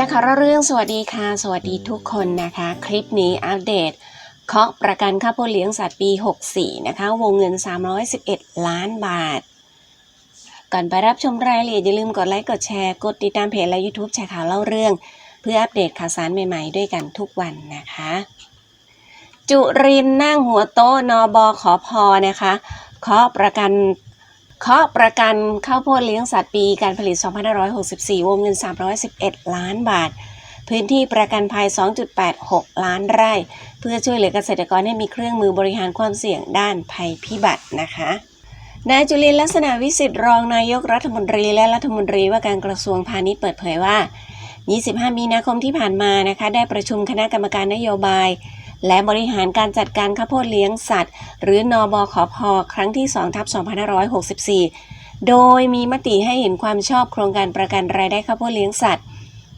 นะคะเรื่องสวัสดีค่ะ สวัสดีทุกคนนะคะ คลิปนี้อัปเดตเคาะประกันค่าพ่อเลี้ยงสัตว์ปี 64 นะคะ วงเงิน 311 ล้านบาท ก่อนไปรับชมรายละเอียดอย่าลืมกดไลค์กดแชร์กดติดตามเพจและ YouTube แชร์ข่าวเล่าเรื่อง เพื่ออัปเดตข่าวสารใหม่ๆ ด้วยกันทุกวันนะคะ จุรินนั่งหัวโต๊ะนอบอขอพอนะคะเคาะประกัน เคาะประกันข้าวโพดเลี้ยงสัตว์ปีการผลิต 2564 วงเงิน 311 ล้านบาท พื้นที่ประกันภัย 2.86 ล้านไร่ เพื่อช่วยเหลือเกษตรกรให้มีเครื่องมือบริหารความเสี่ยงด้านภัยพิบัตินะคะนายจุลินลักษณะวิสิทธิ์รองนายกรัฐมนตรีและรัฐมนตรีว่าการกระทรวงพาณิชย์เปิดเผยว่า 25 มีนาคมที่ผ่านมานะคะ ได้ประชุมคณะกรรมการนโยบาย และบริหารการจัดการข้าวโพดเลี้ยงสัตว์ หรือนอบขอพอครั้งที่2ทับ2564 โดยมีมติให้เห็นความชอบโครงการประกันรายได้ข้าวโพดเลี้ยงสัตว์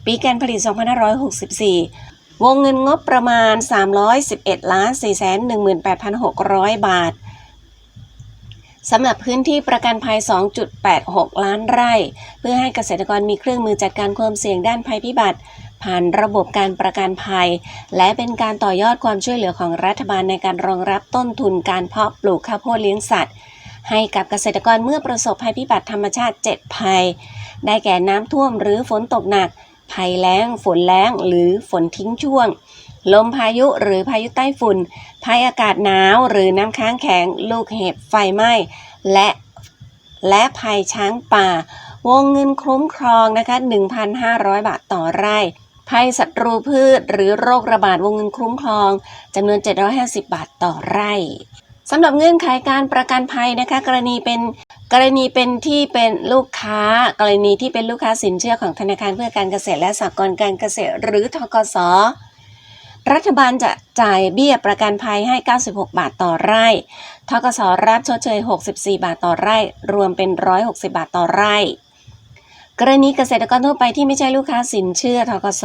ปีการผลิต 2564 วงเงินงบประมาณ 311ล้าน418,600 บาทสำหรับพื้นที่ประกันภัย 2.86 ล้านไร่ เพื่อให้เกษตรกรมีเครื่องมือจัดการความเสี่ยงด้านภัยพิบัติ ผ่านระบบการประกันภัย และเป็นการต่อยอดความช่วยเหลือของรัฐบาลในการรองรับต้นทุนการเพาะปลูกข้าวโพดเลี้ยงสัตว์ ให้กับเกษตรกรเมื่อประสบภัยพิบัติธรรมชาติ 7 ภัย ได้แก่น้ำท่วมหรือฝนตกหนัก ภัยแล้ง ฝนแล้ง หรือฝนทิ้งช่วง ลมพายุหรือพายุใต้ฝุ่น ภัยอากาศหนาวหรือน้ำค้างแข็ง ลูกเห็บไฟไหม้ และและภัยช้างป่า วงเงินคุ้มครองนะคะ 1,500 บาทต่อไร่ ภัยศัตรูพืช หรือโรคระบาดวงเงินคุ้มครองจำนวน 750 บาทต่อไร่สำหรับเงื่อนไขการประกันภัยนะคะ กรณีเป็นกรณีเป็นที่เป็นลูกค้า กรณีที่เป็นลูกค้าสินเชื่อของธนาคารเพื่อการเกษตรและสหกรณ์การเกษตร หรือทกสรัฐบาลจะจ่ายเบี้ยประกันภัยให้ 96 บาทต่อไร่ ทกสรับชดเชย 64 บาทต่อไร่ รวมเป็น 160 บาทต่อไร่ กรณีเกษตรกรทั่วไปที่ไม่ใช่ลูกค้าสินเชื่อทกส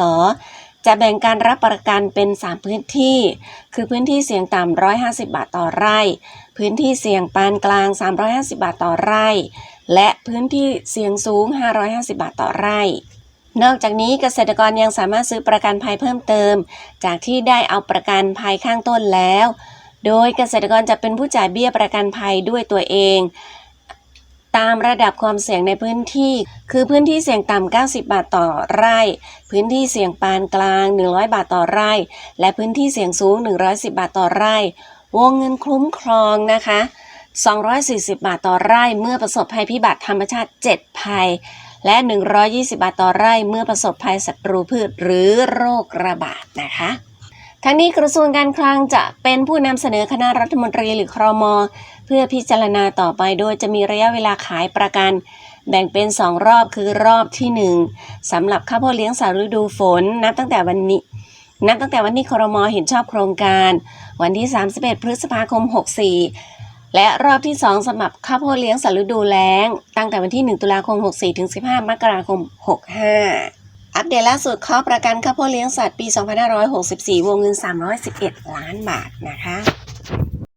จะแบ่งการรับประกันเป็น 3 พื้นที่ คือพื้นที่เสี่ยงต่ำ150 บาทต่อไร่ พื้นที่เสี่ยงปานกลาง 350 บาทต่อไร่ และพื้นที่เสี่ยงสูง 550 บาทต่อไร่ นอกจากนี้เกษตรกรยังสามารถซื้อประกันภัยเพิ่มเติม จากที่ได้เอาประกันภัยข้างต้นแล้ว โดยเกษตรกรจะเป็นผู้จ่ายเบี้ยประกันภัยด้วยตัวเอง ตามระดับความเสี่ยงในพื้นที่ คือพื้นที่เสี่ยงต่ำ 90 บาทต่อไร่ พื้นที่เสี่ยงปานกลาง 100 บาทต่อไร่ และพื้นที่เสี่ยงสูง 110 บาทต่อไร่ วงเงินคุ้มครองนะคะ 240 บาทต่อไร่เมื่อประสบภัยพิบัติธรรมชาติ 7 ภัย และ 120 บาทต่อไร่เมื่อประสบภัยศัตรูพืชหรือโรคระบาดนะคะ ทั้งนี้กระทรวงการคลังจะเป็นผู้นำเสนอคณะรัฐมนตรีหรือครม เพื่อพิจารณาต่อไปโดยจะมีระยะเวลาขายประกัน แบ่งเป็น 2 รอบคือรอบที่ 1สำหรับข้าวโพดเลี้ยงสาฤดูฝน นับตั้งแต่วันนี้ นับตั้งแต่วันที่ครมเห็นชอบโครงการ วันที่ 31 พฤษภาคม 64 และรอบที่ 2สำหรับข้าวโพดเลี้ยงสาฤดูแล้ง ตั้งแต่วันที่ 1 ตุลาคม 64 ถึง 15 มกราคม 65 อัปเดตล่าสุดข้อประกันข้าวโพดเลี้ยงสัตว์ปี 2564 วงเงิน 311 ล้านบาทนะคะ